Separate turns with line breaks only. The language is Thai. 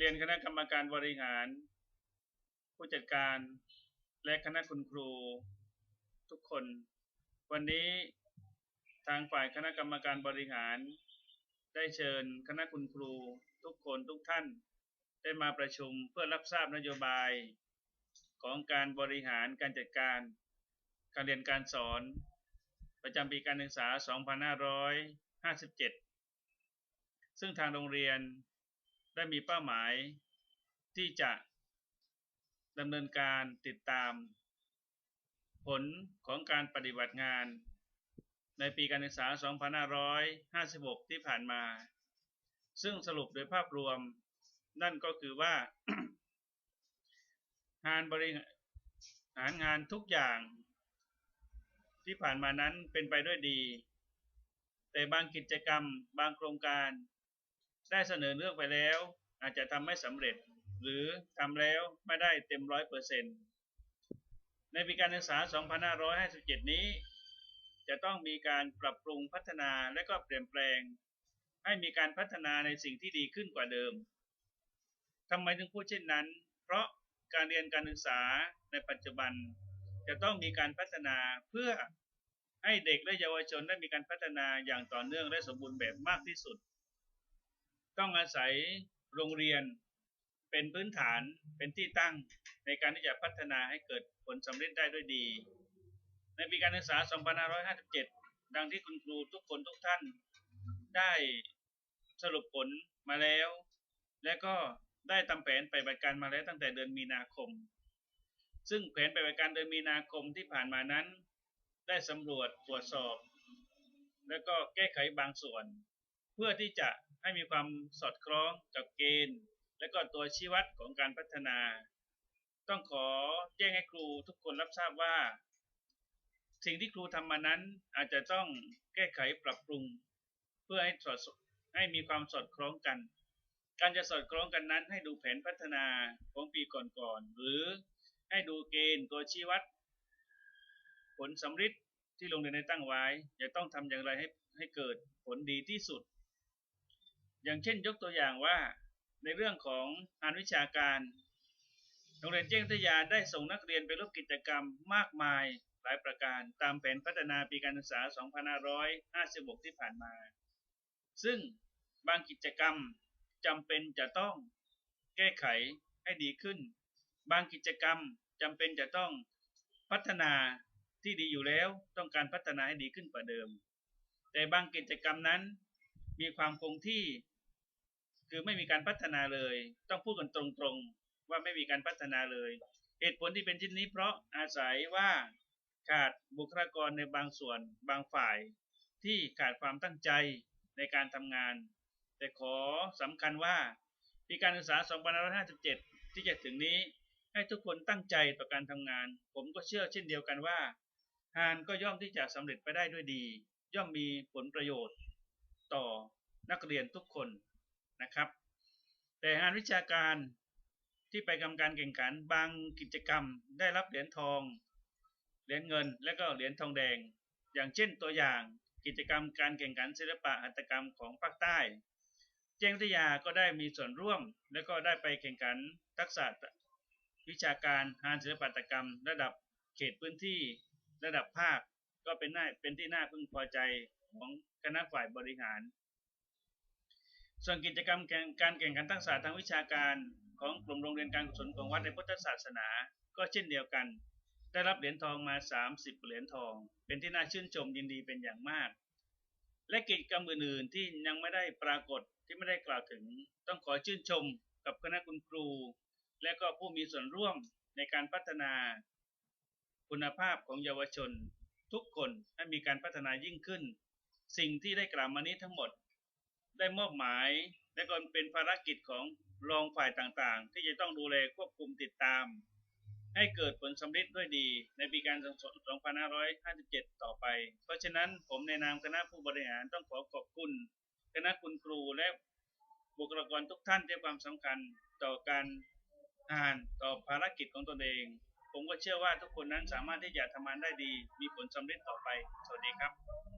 เรียนคณะกรรมการบริหาร ผู้จัดการและคณะคุณครูทุกคน วันนี้ทางฝ่ายคณะกรรมการบริหาร ได้เชิญคณะคุณครูทุกคนทุกท่าน ได้มาประชุมเพื่อรับทราบนโยบาย ของการบริหารการจัดการ การเรียนการสอน ประจำปีการศึกษา 2557 ซึ่งทางโรงเรียน ได้มีเป้าหมายที่จะดำเนินการติดตาม ผลของการปฏิบัติงาน ในปีการศึกษา 2556 ที่ผ่านมา ซึ่งสรุปโดยภาพรวมนั่นก็คือว่า งานบริหารงานทุกอย่าง ที่ผ่านมานั้นเป็นไปด้วยดี แต่บางกิจกรรมบางโครงการ ได้เสนอเลือกไปแล้ว อาจจะทำไม่สำเร็จ หรือทำแล้วไม่ได้เต็มร้อยเปอร์เซ็นต์ในปีการศึกษา 2557 นี้ จะต้องมีการปรับปรุงพัฒนาและก็เปลี่ยนแปลง ให้มีการพัฒนาในสิ่งที่ดีขึ้นกว่าเดิมทำไมถึงพูดเช่นนั้น เพราะการเรียนการศึกษาในปัจจุบัน จะต้องมีการพัฒนาเพื่อให้เด็กและเยาวชนได้มีการพัฒนาอย่างต่อเนื่องและสมบูรณ์แบบมากที่สุด ต้องอาศัยโรงเรียนเป็นพื้นฐานเป็นที่ตั้งในการที่จะพัฒนาให้เกิดผลสำเร็จได้ด้วยดี ในปีการศึกษา 2557 ดังที่คุณครูทุกคนทุกท่านได้สรุปผลมาแล้ว และก็ได้ทำแผนไปบัติการมาแล้วตั้งแต่เดือนมีนาคม ซึ่งแผนไปบัติการเดือนมีนาคมที่ผ่านมานั้น ได้สำรวจตรวจสอบ และก็แก้ไขบางส่วน เพื่อที่จะ ให้มีความสอดคล้องกับเกณฑ์ และก็ตัวชี้วัดของการพัฒนา ต้องขอแจ้งให้ครูทุกคนรับทราบว่า สิ่งที่ครูทำมานั้นอาจจะต้องแก้ไขปรับปรุง เพื่อให้สอดให้มีความสอดคล้องกัน การจะสอดคล้องกันนั้น ให้ดูแผนพัฒนาของปีก่อนๆหรือให้ดูเกณฑ์ตัวชี้วัด ผลสำฤทธิ์ที่โรงเรียนได้ตั้งไว้ จะต้องทำอย่างไรให้ให้เกิดผลดีที่สุด อย่างเช่นยกตัวอย่างว่าในเรื่องของงานวิชาการโรงเรียนเจ้งทยาได้ส่งนักเรียนไปร่วมกิจกรรมมากมายหลายประการตามแผนพัฒนาปีการศึกษา 2556 ที่ผ่านมา ซึ่งบางกิจกรรมจำเป็นจะต้องแก้ไขให้ดีขึ้น บางกิจกรรมจำเป็นจะต้องพัฒนาที่ดีอยู่แล้วต้องการพัฒนาให้ดีขึ้นกว่าเดิม แต่บางกิจกรรมนั้นมีความคงที่ คือไม่มีการพัฒนาเลย ต้องพูดกันตรงๆว่าไม่มีการพัฒนาเลย เหตุผลที่เป็นเช่นนี้เพราะอาศัยว่าขาดบุคลากรในบางส่วนบางฝ่าย ที่ขาดความตั้งใจในการทำงาน แต่ขอสำคัญว่าปีการศึกษา 2557 ที่จะถึงนี้ให้ทุกคนตั้งใจต่อการทำงาน ผมก็เชื่อเช่นเดียวกันว่า งานก็ย่อมที่จะสำเร็จไปได้ด้วยดี ย่อมมีผลประโยชน์ ต่อนักเรียนทุกคน นะครับ แต่งานวิชาการที่ไปกำการแข่งขันบางกิจกรรมได้รับเหรียญทอง เหรียญเงิน และก็เหรียญทองแดง อย่างเช่นตัวอย่างกิจกรรมการแข่งขันศิลปะหัตถกรรมของภาคใต้ เจงทยาก็ได้มีส่วนร่วม และก็ได้ไปแข่งขันทักษะวิชาการงานศิลปะหัตถกรรม ระดับเขตพื้นที่ระดับภาคก็เป็นน่าเป็นที่น่าพึงพอใจของคณะฝ่ายบริหาร ส่วนกิจกรรมการแข่งขันทักษะทางวิชาการของกลุ่มโรงเรียนการกุศลของวัดในพุทธศาสนา ก็เช่นเดียวกัน ได้รับเหรียญทองมา 30 เหรียญทอง เป็นที่น่าชื่นชมยินดีเป็นอย่างมาก และกิจกรรมอื่นๆที่ยังไม่ได้ปรากฏที่ไม่ได้กล่าวถึง ต้องขอชื่นชมกับคณะคุณครู และก็ผู้มีส่วนร่วมในการพัฒนาคุณภาพของเยาวชน ทุกคนให้มีการพัฒนายิ่งขึ้น สิ่งที่ได้กล่าวมานี้ทั้งหมด ได้มอบหมาย และก็เป็นภารกิจของรองฝ่ายต่างๆ ที่จะต้องดูแลควบคุมติดตาม ให้เกิดผลสำเร็จด้วยดีในปีการศึกษา2557 ต่อไป เพราะฉะนั้นผมในนามคณะผู้บริหารต้องขอขอบคุณ คณะคุณครูและบุคลากรทุกท่านที่ความสำคัญต่อการอ่านต่อภารกิจของตนเอง ผมก็เชื่อว่าทุกคนนั้นสามารถที่จะทำงานได้ดี มีผลสำเร็จต่อไป สวัสดีครับ